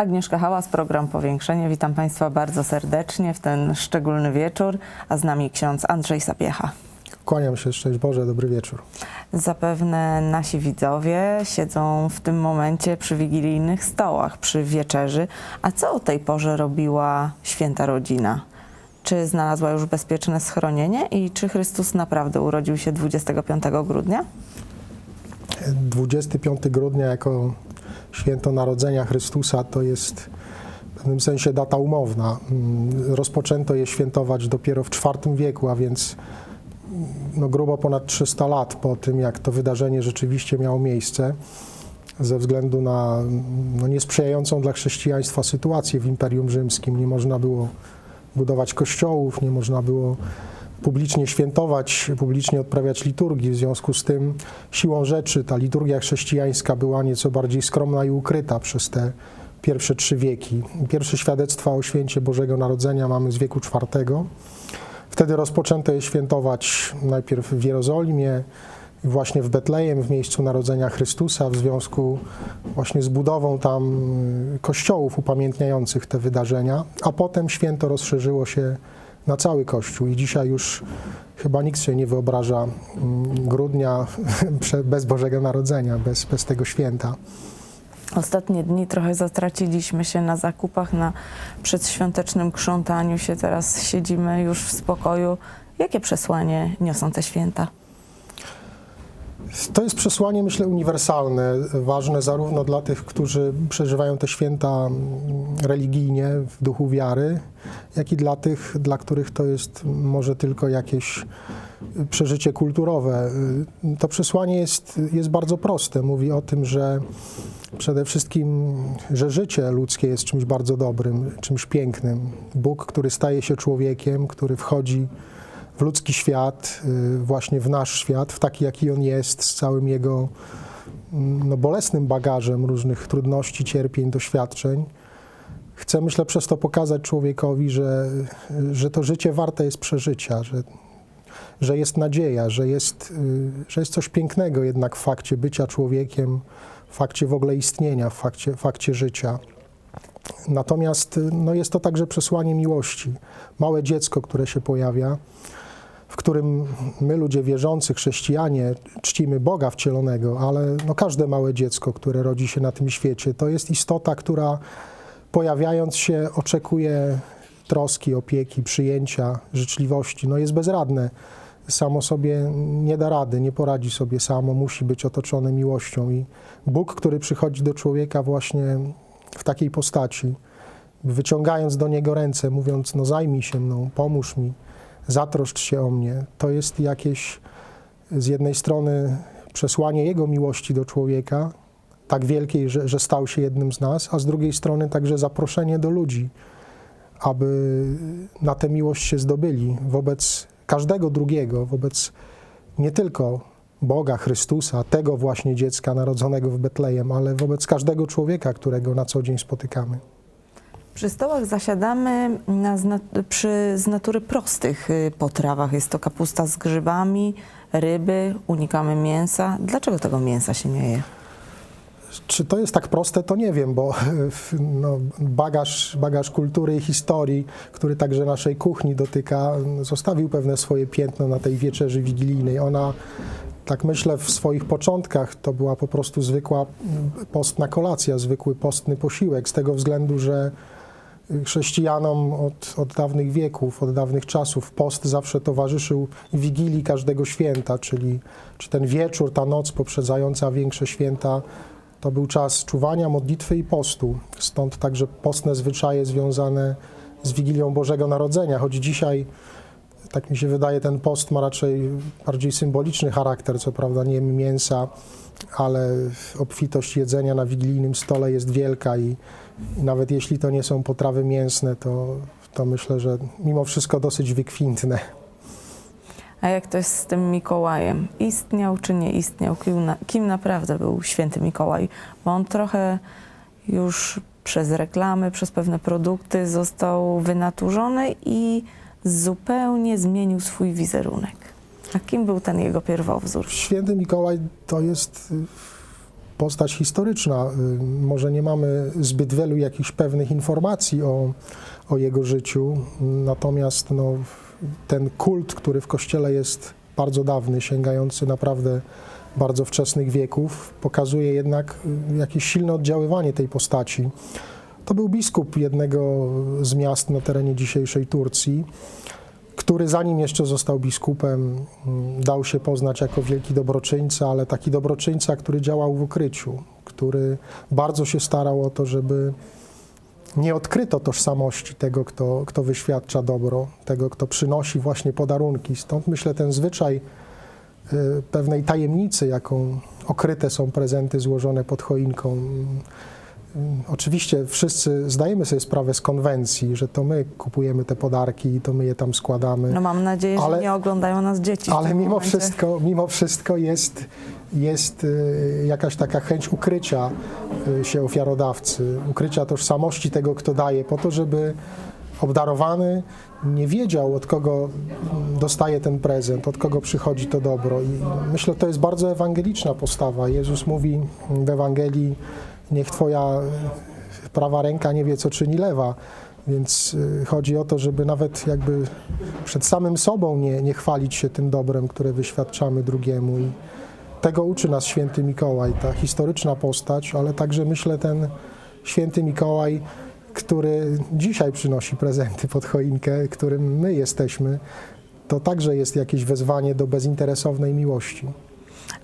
Agnieszka Hałas, program Powiększenie. Witam Państwa bardzo serdecznie w ten szczególny wieczór, a z nami ksiądz Andrzej Sapiecha. Kłaniam się, szczęść Boże, dobry wieczór. Zapewne nasi widzowie siedzą w tym momencie przy wigilijnych stołach, przy wieczerzy. A co o tej porze robiła święta rodzina? Czy znalazła już bezpieczne schronienie i czy Chrystus naprawdę urodził się 25 grudnia? 25 grudnia jako święto Narodzenia Chrystusa to jest w pewnym sensie data umowna. Mm, Rozpoczęto je świętować dopiero w IV wieku, a więc mm, no, grubo ponad 300 lat po tym, jak to wydarzenie rzeczywiście miało miejsce, ze względu na mm, no, niesprzyjającą dla chrześcijaństwa sytuację w Imperium Rzymskim. Nie można było budować kościołów, nie można było publicznie świętować, publicznie odprawiać liturgii. W związku z tym siłą rzeczy ta liturgia chrześcijańska była nieco bardziej skromna i ukryta przez te pierwsze trzy wieki. Pierwsze świadectwa o święcie Bożego Narodzenia mamy z wieku IV. Wtedy rozpoczęto je świętować najpierw w Jerozolimie, właśnie w Betlejem, w miejscu narodzenia Chrystusa, w związku właśnie z budową tam kościołów upamiętniających te wydarzenia, a potem święto rozszerzyło się na cały Kościół i dzisiaj już chyba nikt sobie nie wyobraża mm, grudnia bez Bożego Narodzenia, bez, bez tego święta. Ostatnie dni trochę zatraciliśmy się na zakupach, na przedświątecznym krzątaniu się. Teraz siedzimy już w spokoju. Jakie przesłanie niosą te święta? To jest przesłanie, myślę, uniwersalne, ważne zarówno dla tych, którzy przeżywają te święta mm, religijnie, w duchu wiary, jak i dla tych, dla których to jest może tylko jakieś przeżycie kulturowe. To przesłanie jest, jest bardzo proste. Mówi o tym, że przede wszystkim, że życie ludzkie jest czymś bardzo dobrym, czymś pięknym. Bóg, który staje się człowiekiem, który wchodzi w ludzki świat, y, właśnie w nasz świat, w taki, jaki on jest, z całym jego mm, no, bolesnym bagażem różnych trudności, cierpień, doświadczeń. Chcę, myślę, przez to pokazać człowiekowi, że, że to życie warte jest przeżycia, że, że jest nadzieja, że jest, y, że jest coś pięknego jednak w fakcie bycia człowiekiem, w fakcie w ogóle istnienia, w fakcie, fakcie życia. Natomiast y, no, jest to także przesłanie miłości. Małe dziecko, które się pojawia, w którym my, ludzie wierzący, chrześcijanie, czcimy Boga wcielonego, ale no każde małe dziecko, które rodzi się na tym świecie, to jest istota, która pojawiając się oczekuje troski, opieki, przyjęcia, życzliwości. No jest bezradne. Samo sobie nie da rady, nie poradzi sobie samo, musi być otoczone miłością. I Bóg, który przychodzi do człowieka właśnie w takiej postaci, wyciągając do niego ręce, mówiąc: No, zajmij się mną, pomóż mi, zatroszcz się o mnie. To jest jakieś z jednej strony przesłanie Jego miłości do człowieka, tak wielkiej, że, że stał się jednym z nas, a z drugiej strony także zaproszenie do ludzi, aby na tę miłość się zdobyli wobec każdego drugiego, wobec nie tylko Boga, Chrystusa, tego właśnie dziecka narodzonego w Betlejem, ale wobec każdego człowieka, którego na co dzień spotykamy. Przy stołach zasiadamy na przy z natury prostych y, potrawach. Jest to kapusta z grzybami, ryby, unikamy mięsa. Dlaczego tego mięsa się nie je? Czy to jest tak proste, to nie wiem, bo no, bagaż, bagaż kultury i historii, który także naszej kuchni dotyka, zostawił pewne swoje piętno na tej wieczerzy wigilijnej. Ona, tak myślę, w swoich początkach to była po prostu zwykła postna kolacja, zwykły postny posiłek, z tego względu, że chrześcijanom od, od dawnych wieków, od dawnych czasów post zawsze towarzyszył wigilii każdego święta, czyli czy ten wieczór, ta noc poprzedzająca większe święta, to był czas czuwania, modlitwy i postu. Stąd także postne zwyczaje związane z Wigilią Bożego Narodzenia, choć dzisiaj, tak mi się wydaje, ten post ma raczej bardziej symboliczny charakter, co prawda nie mięsa, ale obfitość jedzenia na wigilijnym stole jest wielka i, i nawet jeśli to nie są potrawy mięsne, to, to myślę, że mimo wszystko dosyć wykwintne. A jak to jest z tym Mikołajem? Istniał czy nie istniał? Kim, na, kim naprawdę był święty Mikołaj? Bo on trochę już przez reklamy, przez pewne produkty został wynaturzony i zupełnie zmienił swój wizerunek. A kim był ten jego pierwowzór? Święty Mikołaj to jest y, postać historyczna. Y, Może nie mamy zbyt wielu jakichś pewnych informacji o, o jego życiu, natomiast no, ten kult, który w Kościele jest bardzo dawny, sięgający naprawdę bardzo wczesnych wieków, pokazuje jednak y, jakieś silne oddziaływanie tej postaci. To był biskup jednego z miast na terenie dzisiejszej Turcji, który zanim jeszcze został biskupem, mm, dał się poznać jako wielki dobroczyńca, ale taki dobroczyńca, który działał w ukryciu, który bardzo się starał o to, żeby nie odkryto tożsamości tego, kto, kto wyświadcza dobro, tego, kto przynosi właśnie podarunki. Stąd myślę ten zwyczaj y, pewnej tajemnicy, jaką okryte są prezenty złożone pod choinką. Oczywiście wszyscy zdajemy sobie sprawę z konwencji, że to my kupujemy te podarki i to my je tam składamy. No mam nadzieję, że Ale- nie oglądają nas dzieci. Ale mimo momencie. wszystko, mimo wszystko jest, jest y, jakaś taka chęć ukrycia y, się ofiarodawcy, ukrycia tożsamości tego, kto daje, po to, żeby obdarowany nie wiedział, od kogo dostaje ten prezent, od kogo przychodzi to dobro. I myślę, to jest bardzo ewangeliczna postawa. Jezus mówi w Ewangelii, niech Twoja y, prawa ręka nie wie, co czyni lewa. Więc y, chodzi o to, żeby nawet jakby przed samym sobą nie, nie chwalić się tym dobrem, które wyświadczamy drugiemu. I tego uczy nas święty Mikołaj, ta historyczna postać, ale także myślę ten święty Mikołaj, który dzisiaj przynosi prezenty pod choinkę, którym my jesteśmy, to także jest jakieś wezwanie do bezinteresownej miłości.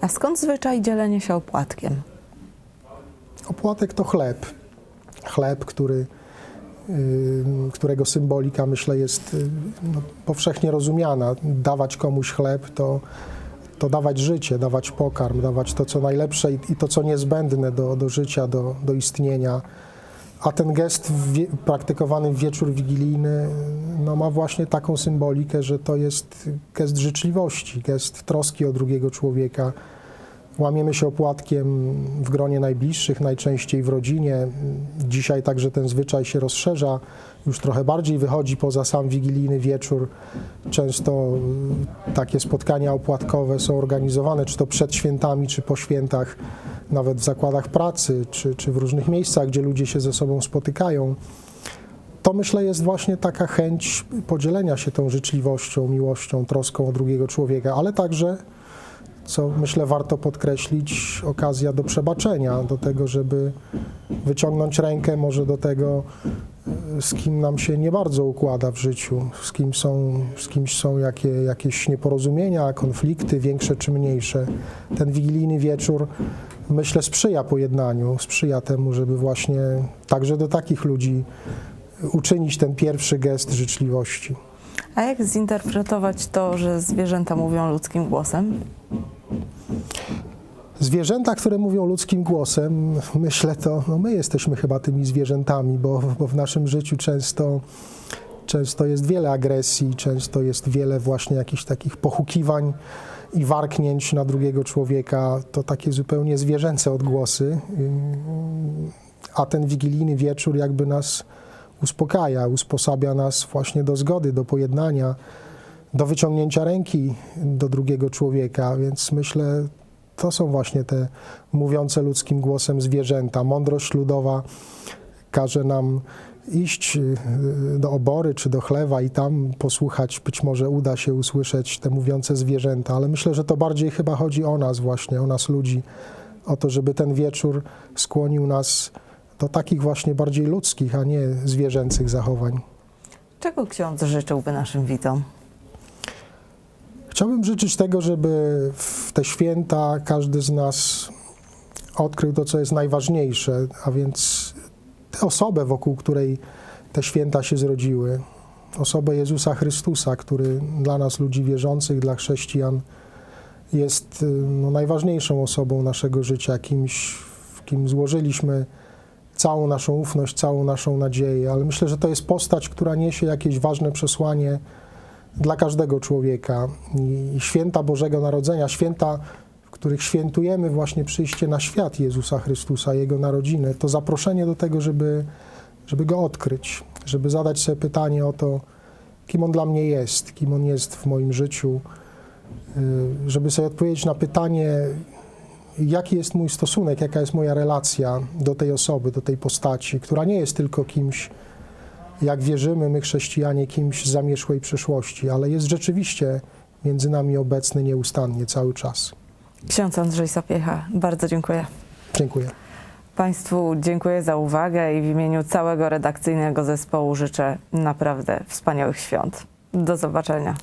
A skąd zwyczaj dzielenia się opłatkiem? Opłatek to chleb. Chleb, który, którego symbolika, myślę, jest y, no, powszechnie rozumiana. Dawać komuś chleb to, to dawać życie, dawać pokarm, dawać to, co najlepsze i, to, co niezbędne do, do życia, do, do istnienia. A ten gest praktykowany w wieczór wigilijny no, ma właśnie taką symbolikę, że to jest gest życzliwości, gest troski o drugiego człowieka. Łamiemy się opłatkiem w gronie najbliższych, najczęściej w rodzinie. Dzisiaj także ten zwyczaj się rozszerza, już trochę bardziej wychodzi poza sam wigilijny wieczór. Często takie spotkania opłatkowe są organizowane, czy to przed świętami, czy po świętach, nawet w zakładach pracy, czy, czy w różnych miejscach, gdzie ludzie się ze sobą spotykają. To myślę jest właśnie taka chęć podzielenia się tą życzliwością, miłością, troską o drugiego człowieka, ale także co myślę warto podkreślić, okazja do przebaczenia, do tego, żeby wyciągnąć rękę może do tego, y, z kim nam się nie bardzo układa w życiu, z, kim są, z kimś są jakie, jakieś nieporozumienia, konflikty, większe czy mniejsze. Ten wigilijny wieczór, myślę, sprzyja pojednaniu, sprzyja temu, żeby właśnie także do takich ludzi uczynić ten pierwszy gest życzliwości. A jak zinterpretować to, że zwierzęta mówią ludzkim głosem? Zwierzęta, które mówią ludzkim głosem, myślę to, no my jesteśmy chyba tymi zwierzętami, bo, bo w naszym życiu często, często jest wiele agresji, często jest wiele właśnie jakichś takich pochukiwań i warknięć na drugiego człowieka. To takie zupełnie zwierzęce odgłosy. A ten wigilijny wieczór jakby nas uspokaja, usposabia nas właśnie do zgody, do pojednania, do wyciągnięcia ręki do drugiego człowieka, więc myślę, to są właśnie te mówiące ludzkim głosem zwierzęta. Mądrość ludowa każe nam iść y, do obory czy do chlewa i tam posłuchać, być może uda się usłyszeć te mówiące zwierzęta, ale myślę, że to bardziej chyba chodzi o nas właśnie, o nas ludzi, o to, żeby ten wieczór skłonił nas do takich właśnie bardziej ludzkich, a nie zwierzęcych zachowań. Czego ksiądz życzyłby naszym widzom? Chciałbym życzyć tego, żeby w te święta każdy z nas odkrył to, co jest najważniejsze, a więc tę osobę, wokół której te święta się zrodziły. Osobę Jezusa Chrystusa, który dla nas, ludzi wierzących, dla chrześcijan, jest no, najważniejszą osobą naszego życia, kimś, w kim złożyliśmy całą naszą ufność, całą naszą nadzieję. Ale myślę, że to jest postać, która niesie jakieś ważne przesłanie dla każdego człowieka. I święta Bożego Narodzenia, święta, w których świętujemy właśnie przyjście na świat Jezusa Chrystusa, Jego narodziny, to zaproszenie do tego, żeby, żeby Go odkryć, żeby zadać sobie pytanie o to, kim On dla mnie jest, kim On jest w moim życiu, y, żeby sobie odpowiedzieć na pytanie, jaki jest mój stosunek, jaka jest moja relacja do tej osoby, do tej postaci, która nie jest tylko kimś, jak wierzymy my chrześcijanie, kimś z zamieszłej przeszłości, ale jest rzeczywiście między nami obecny nieustannie cały czas. Ksiądz Andrzej Sapiecha, bardzo dziękuję. Dziękuję. Państwu dziękuję za uwagę i w imieniu całego redakcyjnego zespołu życzę naprawdę wspaniałych świąt. Do zobaczenia.